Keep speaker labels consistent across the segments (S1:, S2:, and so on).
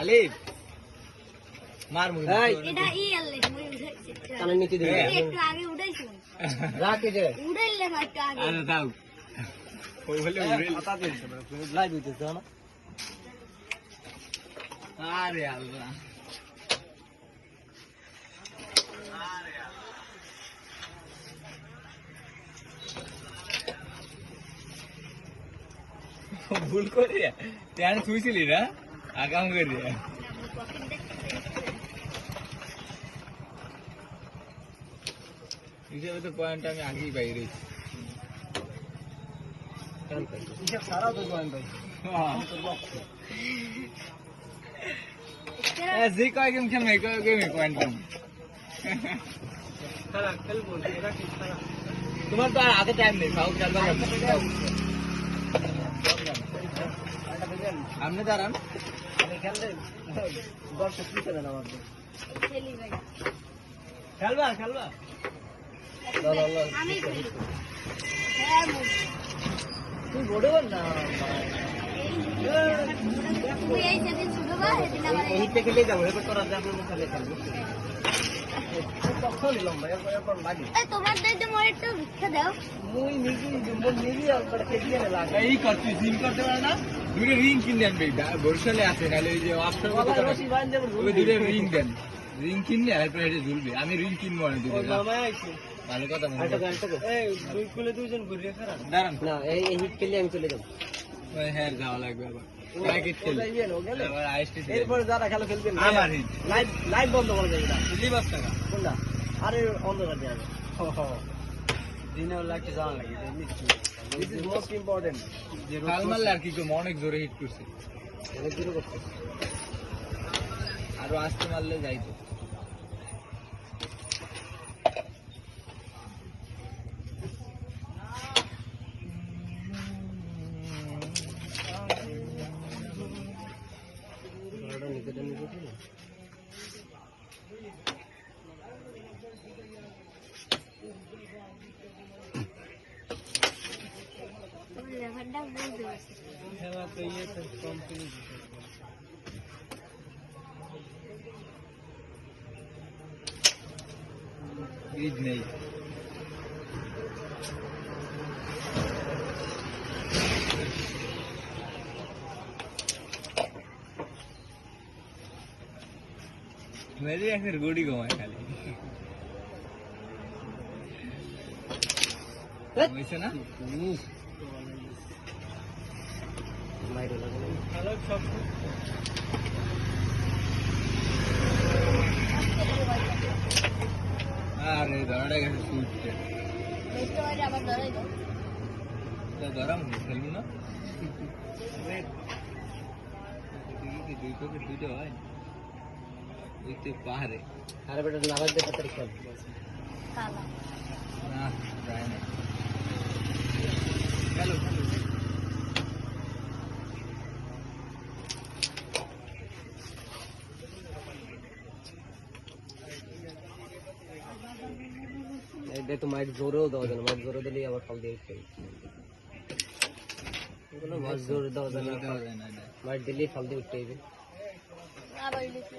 S1: আলিফ মার মুখ
S2: এই।
S3: এটা ই আনলে মুই উঠাইছি
S2: দিবি
S1: হ্যাঁ।
S3: একটু আগে উঠাইছিলাম
S2: রাখে যে
S3: উঠাইলে না একটু আগে।
S1: আরে দাও। ওই বলে উড়ে
S2: কথা দিস লাইভ হইতেছে না?
S1: আরে আল্লাহ। ভুল করি শুয়েছিলি না? আগাম করি হিসেবে তো পয়েন্ট আমি আগেই পাই রয়েছি।
S2: হিসাব সারা তো জয়েন ভাই
S1: যে কয় গেম খেলবে কয় গেমে পয়েন্ট কম তোমার তো আর হাতে টাইম নেই খাও খেলবা আপনি দাঁড়ান।
S2: খেলবা খেলবা
S3: হ্যাঁ
S2: তুই বড় না
S3: এই
S2: থেকে যাব এবার তোরা যাব খেলে খেলব
S3: এই
S1: জিম করতে পারে না? রিং কিনে আনবে বরিশালে আছে নাহলে ওই যে অফসার রিং দেন। রিং কিনলে এরপরে হেঁটে ঝুলবে। আমি রিং কিনবো না দুটো ভালো কথা
S2: দুই কুলে দুইজন ঘুরে খারাপ
S1: দাঁড়ান।
S2: না এই এই হিট খেলে আমি চলে যাব।
S1: হ্যাঁ যাওয়া লাগবে আবার।
S2: এরপরে যারা খেলা খেলবেন বন্ধ করে দেবে কোনটা? আরে অন্ধকার দেওয়া লাগে দিস ইজ মোস্ট ইম্পর্টেন্ট
S1: আর কি অনেক জোরে হিট করছে। আরও আসতে মারলে যাইতো।
S3: তুমি লেখাটা বুঝতে পারছি
S2: খেলা তো ইয়ে তো কমপ্লিট
S1: ঈদ নেই মেরে একটা গুড়ি ঘুমায় খালি হয়েছে না? আরে ধরাটা গেছে সুইচটা
S3: আবার ধরাই দাও
S1: তা ধরাম খেলব না? দুই পকেট দুইটা হয়। বুঝতে পারে।
S2: আরে বেটা নাগাদ দেখে তার খেল
S3: কালা
S1: না যায় না খেলো খেলো
S2: এটা তো মাইক জোরেও দেওয়া যায় না মাইক জোরে দিলেই আবার ফাল দিয়ে খেল মাইক জোরে দেওয়া যায় না
S1: দেওয়া যায় না এটা।
S2: মাইক দিলেই ফাল দিয়ে উঠতে হবে
S3: আবার লিখে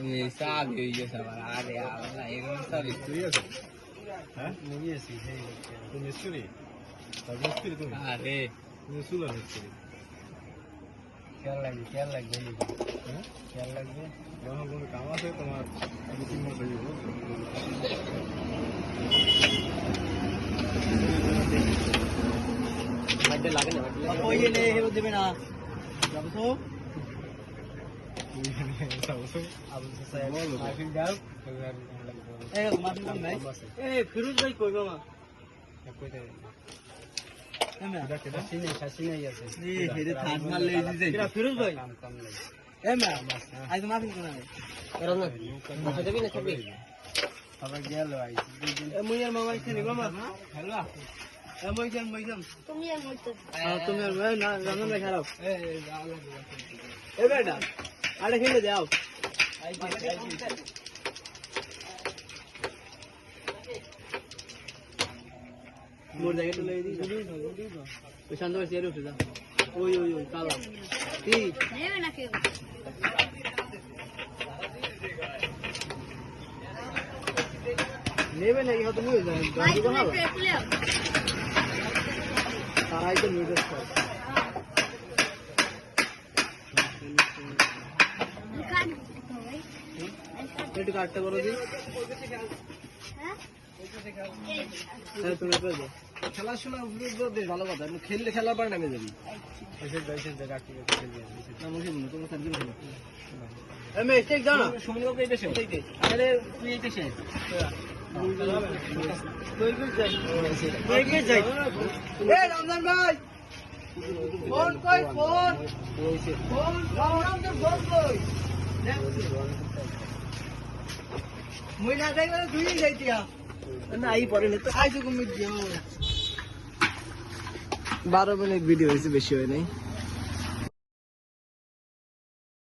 S3: না এই
S1: সাব হয়ে গেছে আমার আরে আল্লাহ এরকম সাব তুই আছে
S2: হ্যাঁ মুগিয়েছি সেই
S4: তুমি মিস্ত্রি তার মিস্ত্রি তুমি
S1: আরে
S4: তুমি সুলা মিস্ত্রি
S2: খেয়াল লাগবে খেয়াল লাগবে
S4: হ্যাঁ
S2: খেয়াল লাগবে
S4: যখন কোনো কাম আছে তোমার দু তিন মাস হয়ে যাবে
S2: মাইকটা লাগে না মাইকটা লাগে
S1: ওই এনে হেউ দেবে না
S2: যাব তো মাফিন দাও এই মাফিন দাও নাই এই ফিরোজ ভাই কই মামা ফিরোজ ভাই
S3: তুমি আর
S2: তুমি আর না রান্না খারাপ। এ বেটা আরে খেলে যাও। মোর জায়গা তো লই দি ওই শান্ত বসে এর উঠে যা ওই ওই ওই কালা। কি?
S3: নেবে না কেউ?
S2: নেবে
S3: ভাই
S2: গাড়ি
S3: তুমি
S2: বানাবো
S3: একটু একুলে
S2: তারাই তো নিবে
S3: দোকান ভাই
S2: একটু কাটতে পারো দি
S3: হ্যাঁ
S2: হ্যাঁ খেলাশোনা বেশ ভালো কথা খেললে খেলা পারে নামে যাবি বলো রমজান ভাই ফোন কই ফোন ফোন রমজান ফোন কই মুই না যাইবা তুই যাইতিয়া না আই পরে না তো। আইছো কমি যাও বারো মিনিট ভিডিও হয়েছে বেশি হয় নাই।